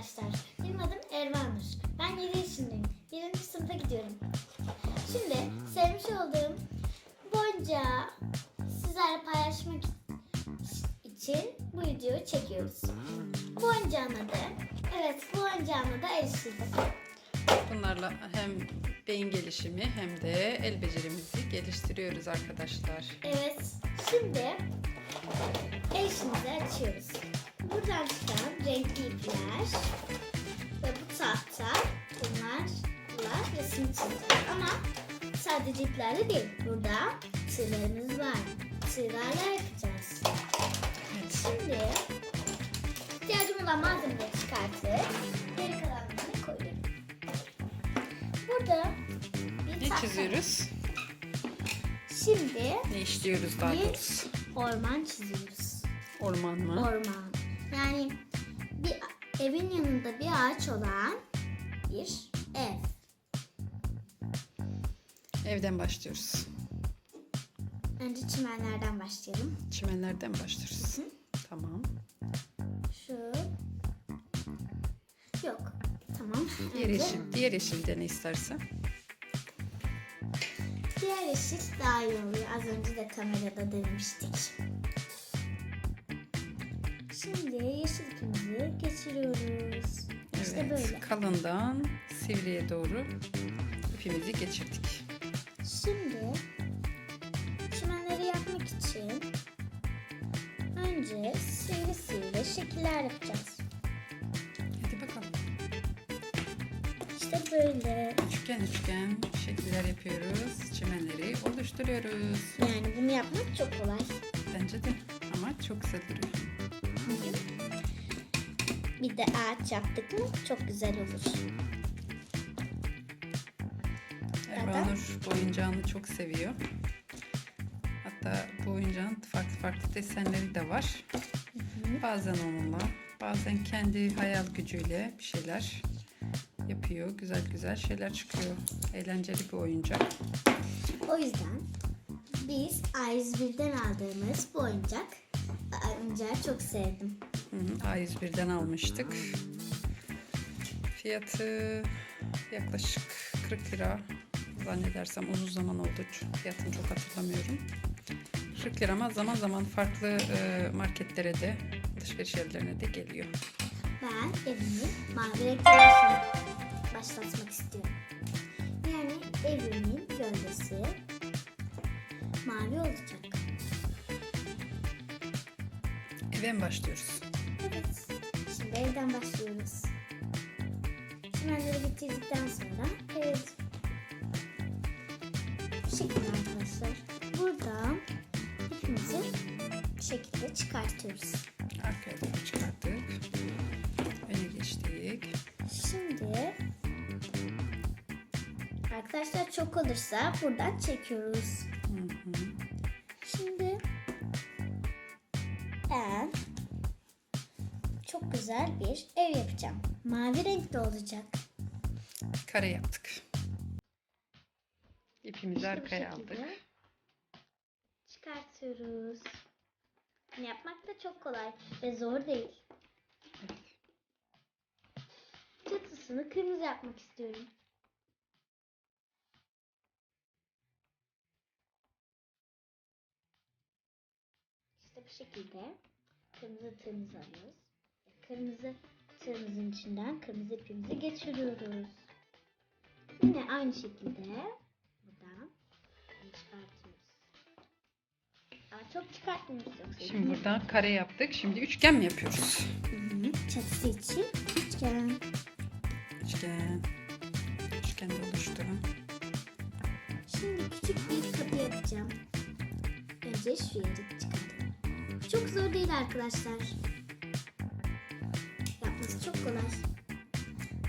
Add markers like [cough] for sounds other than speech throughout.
arkadaşlar. Benim adım Ervanur. Ben 7 yaşındayım. 1. sınıfa gidiyorum. Şimdi sevmiş olduğum bu oyuncağı sizlerle paylaşmak için bu videoyu çekiyoruz. Bu oyuncağın adı, evet bu oyuncağın adı erişildi. Bunlarla hem beyin gelişimi hem de el becerimizi geliştiriyoruz arkadaşlar. Evet, şimdi erişimizi açıyoruz. Buradan çıkan renkli ipler ve bu tahta bunlar, bunlar resim çizgiler ama sadece iplerle değil. Burada tığlarımız var. Tığlarla yapacağız. Evet. Şimdi ihtiyacım olan malzemeleri çıkartıp geri kalanlarını koyuyorum. Burada bir Ne tahta- çiziyoruz? Şimdi Ne işliyoruz daha Bir- doğrusu? orman çiziyoruz. Orman mı? Orman. Yani bir evin yanında bir ağaç olan bir ev. Evden başlıyoruz. Önce çimenlerden başlayalım. Çimenlerden başlıyoruz. Hı. Tamam. Şu. Yok. Tamam. Diğer Önce yeşil, diğer yeşilde ne istersen. Diğer yeşil daha iyi oluyor. Az önce de kamerada denemiştik. Şimdi yeşil ipimizi geçiriyoruz. İşte Evet. böyle. Kalından sivriye doğru ipimizi geçirdik. Şimdi çimenleri yapmak için önce sivri sivri şekiller yapacağız. Hadi bakalım. İşte böyle. Üçgen üçgen şekiller yapıyoruz. Çimenleri oluşturuyoruz. Yani bunu yapmak çok kolay. Bence de ama çok güzel duruyor. Bir de ağaç yaptık mı çok güzel olur. Ervanur bu oyuncağını çok seviyor. Hatta bu oyuncağın farklı farklı desenleri de var. Bazen onunla, bazen kendi hayal gücüyle bir şeyler yapıyor. Güzel güzel şeyler çıkıyor. Eğlenceli bir oyuncak. O yüzden biz A101'den aldığımız bu oyuncak oyuncağı çok sevdim. Hı hı, A101'den almıştık. Fiyatı yaklaşık 40 lira. Zannedersem uzun zaman oldu. Fiyatını çok hatırlamıyorum. 40 lira ama zaman zaman farklı e, marketlere de alışveriş yerlerine de geliyor. Ben evimi mavi renkte başla- başlatmak istiyorum. Yani evimin gölgesi mavi olacak. Eve mi başlıyoruz? Evet. Şimdi evden başlıyoruz. Çimenleri bitirdikten sonra evet. Bu şekilde arkadaşlar. Buradan ipimizi bir şekilde çıkartıyoruz. Arkaya doğru çıkarttık. Öne geçtik. Şimdi arkadaşlar çok olursa buradan çekiyoruz. Ben çok güzel bir ev yapacağım. Mavi renkte olacak. Kare yaptık. İpimizi arkaya aldık. Çıkartıyoruz. Bunu yapmak da çok kolay ve zor değil. Çatısını kırmızı yapmak istiyorum. Bu şekilde kırmızı tığımızı alıyoruz. Kırmızı tığımızın içinden kırmızı ipimizi geçiriyoruz. Yine aynı şekilde buradan çıkartıyoruz. Aa, çok çıkartmıyoruz yoksa. Şimdi buradan kare yaptık. Şimdi üçgen mi yapıyoruz? Hı hı. Çatısı için üçgen. Üçgen. Üçgen de oluşturun. Şimdi küçük bir kapı yapacağım. Önce şu yeri çıkartalım. Çok zor değil arkadaşlar. Yapması çok kolay.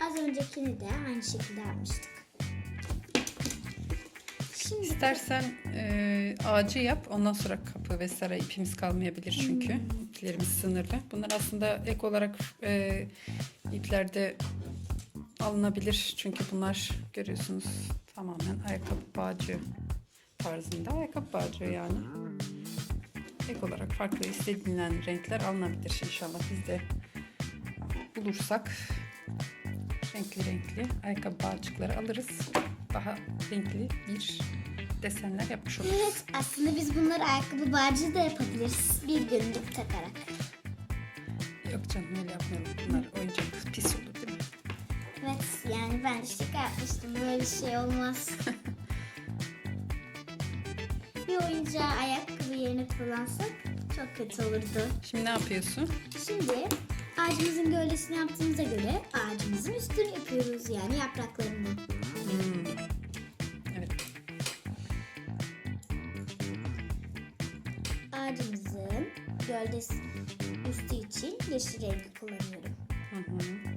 Az öncekini de aynı şekilde yapmıştık. Şimdi İstersen e, ağacı yap. Ondan sonra kapı vesaire ipimiz kalmayabilir çünkü. İplerimiz sınırlı. Bunlar aslında ek olarak e, iplerde alınabilir. Çünkü bunlar görüyorsunuz tamamen ayakkabı bağcı tarzında. Ayakkabı bağcı yani. Ek olarak farklı istenilen renkler alınabilir inşallah. Biz de bulursak renkli renkli ayakkabı bağcıkları alırız. Daha renkli bir desenler yapmış oluruz. Evet aslında biz bunları ayakkabı bağcığı da yapabiliriz. Bir günlük takarak. Yok canım öyle yapmayalım. Bunlar oyuncak pis olur değil mi? Evet yani ben şaka yapmıştım. Böyle şey olmaz. [laughs] bir oyuncağı ayakkabı yerine kullansak çok kötü olurdu. Şimdi ne yapıyorsun? Şimdi ağacımızın gövdesini yaptığımıza göre ağacımızın üstünü yapıyoruz yani yapraklarını. Hmm. Evet. Ağacımızın gövdesi üstü için yeşil rengi kullanıyorum. Hı hı.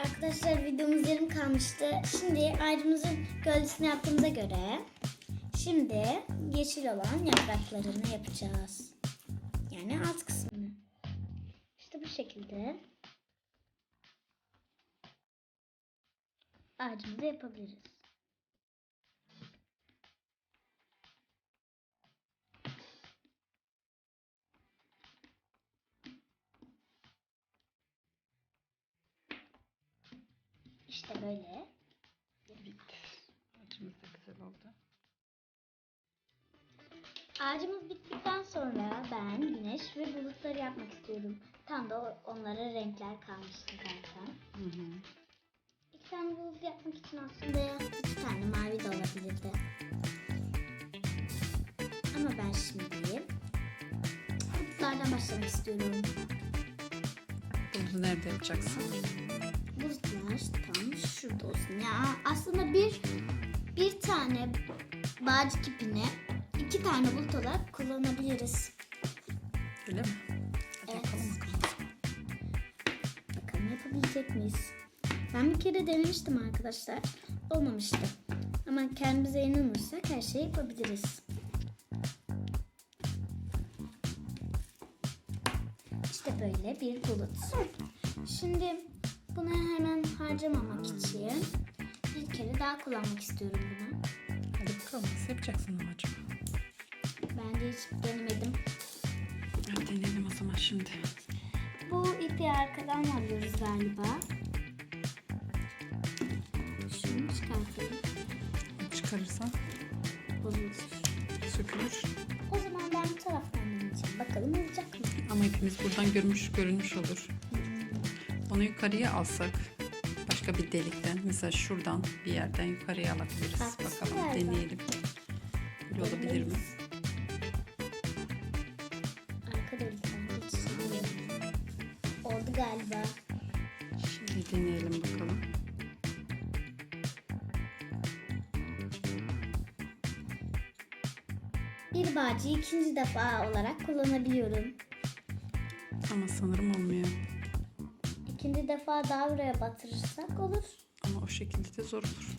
Arkadaşlar videomuz yarım kalmıştı. Şimdi ağacımızın gövdesini yaptığımıza göre şimdi yeşil olan yapraklarını yapacağız. Yani alt kısmını. İşte bu şekilde ağacımızı yapabiliriz. İşte böyle. Ağacımız da güzel oldu. Ağacımız bittikten sonra ben güneş ve bulutları yapmak istiyorum. Tam da onlara renkler kalmıştı zaten. Hı hı. İki tane bulut yapmak için aslında iki tane mavi de olabilirdi. Ama ben şimdi bulutlardan başlamak istiyorum. Bunu nerede yapacaksın? Bulutlar tam şurada olsun. Ya aslında bir bir tane bağcık ipini iki tane bulut olarak kullanabiliriz. Öyle mi? Hadi Evet. bakalım. Bakalım yapabilecek miyiz? Ben bir kere denemiştim arkadaşlar. Olmamıştı. Ama kendimize inanırsak her şeyi yapabiliriz. İşte böyle bir bulut. Şimdi bunu hemen harcamamak için bir kere daha kullanmak istiyorum bunu. Hadi bakalım nasıl yapacaksın ama acaba? Ben de hiç denemedim. Hadi deneyelim o zaman şimdi. Bu ipi arkadan alıyoruz galiba. Şunu çıkartalım. Çıkarırsan Bozulur. sökülür. O zaman ben bu taraftan deneyeceğim. Bakalım olacak mı? Ama hepimiz buradan görmüş görünmüş olur. Onu yukarıya alsak başka bir delikten mesela şuradan bir yerden yukarıya alabiliriz. Bak, Bakalım galiba. deneyelim. Böyle olabilir mi? Bir bağcıyı ikinci defa olarak kullanabiliyorum. Ama sanırım olmuyor. İkinci defa daha buraya batırırsak olur. Ama o şekilde de zor olur.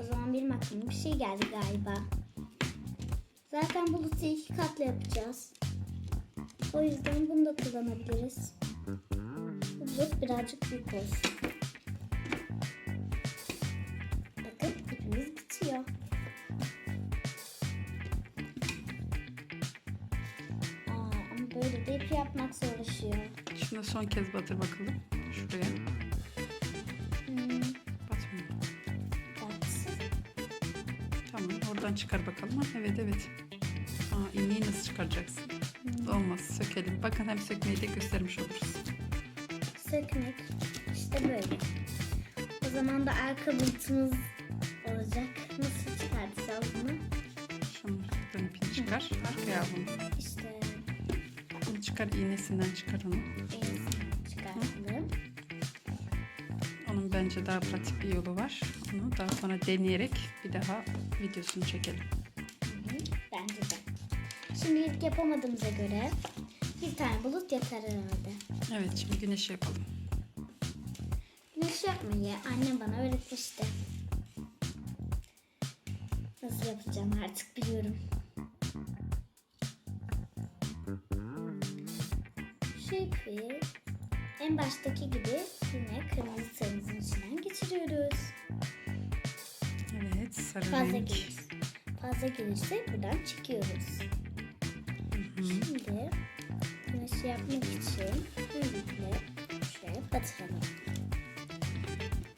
O zaman benim aklıma bir şey geldi galiba. Zaten bulutu iki katlı yapacağız. O yüzden bunu da kullanabiliriz. Bu bulut birazcık büyük olsun. Son kez batır bakalım. Şuraya. Hmm, Batmıyor. batsın. Tamam oradan çıkar bakalım. Evet evet. Aa, iğneyi nasıl çıkaracaksın? Olmaz sökelim. Bakın hem sökmeyi de göstermiş oluruz. sökmek. İşte böyle. O zaman da arka bulutumuz olacak. Nasıl çıkartacağız bunu? Şunu buradan ipini çıkar. Arkaya bunu. İşte Bunu çıkar iğnesinden çıkar onu. çıkartalım. Onun bence daha pratik bir yolu var. Onu daha sonra deneyerek bir daha videosunu çekelim. Hı hı, Bence de. Şimdilik yapamadığımıza göre bir tane bulut yeter herhalde. Evet şimdi güneş yapalım. Güneş yapmayı annem bana öğretmişti. Nasıl yapacağım artık biliyorum. İpi en baştaki gibi yine kırmızı sarımızın içinden geçiriyoruz. Evet sarı Fazla renk. Fazla gelirse buradan çıkıyoruz. Hı hı. Şimdi güneşi yapmak için böylelikle batıralım.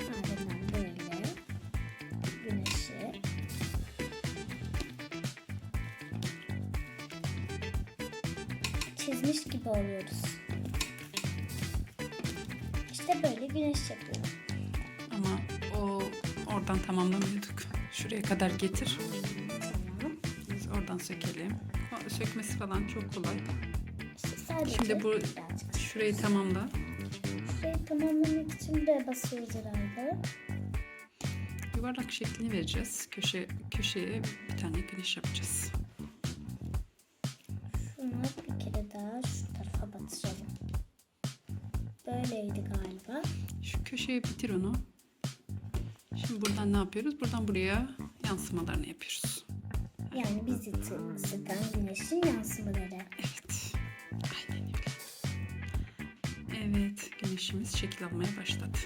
Ardından böyle güneşi çizmiş gibi oluyoruz. Böyle güneş yapıyorum. Ama o oradan tamamlamıyorduk. Şuraya kadar getir. Tamam. Biz oradan sökelim. Sökmesi falan çok kolay. İşte sadece Şimdi bu birazcık. şurayı tamamla. Şurayı tamamlamak için buraya basıyoruz herhalde. Yuvarlak şeklini vereceğiz. Köşe köşeye bir tane güneş yapacağız. Böyleydi galiba. Şu köşeye bitir onu. Şimdi buradan ne yapıyoruz? Buradan buraya yansımalarını yapıyoruz. Yani bizi ısıtan güneşin yansımaları. Evet. Aynen öyle. Evet, güneşimiz şekil almaya başladı.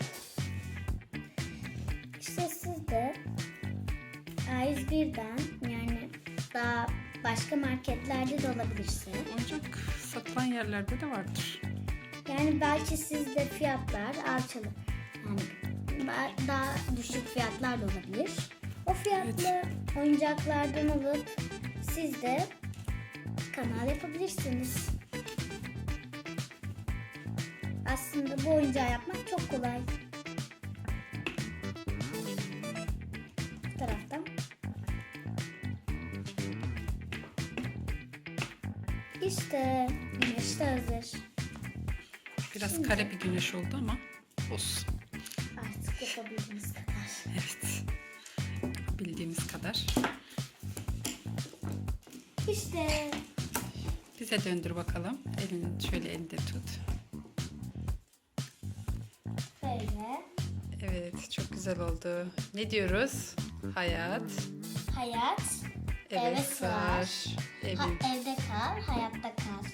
İşte siz de A101'den yani daha başka marketlerde de olabilirse. Oyuncak satılan yerlerde de vardır. Yani belki sizde fiyatlar alçalı. Yani daha düşük fiyatlar da olabilir. O fiyatlı oyuncaklardan alıp siz de kanal yapabilirsiniz. Aslında bu oyuncağı yapmak çok kolay. Bu taraftan. İşte güneş de hazır. Biraz kare bir güneş oldu ama olsun. Artık yapabildiğiniz kadar. Evet. Bildiğimiz kadar. İşte Bize döndür bakalım. Elini şöyle elinde tut. böyle Evet, çok güzel oldu. Ne diyoruz? Hayat, hayat eve sığar. Evin. ha- evde kal, hayatta kal.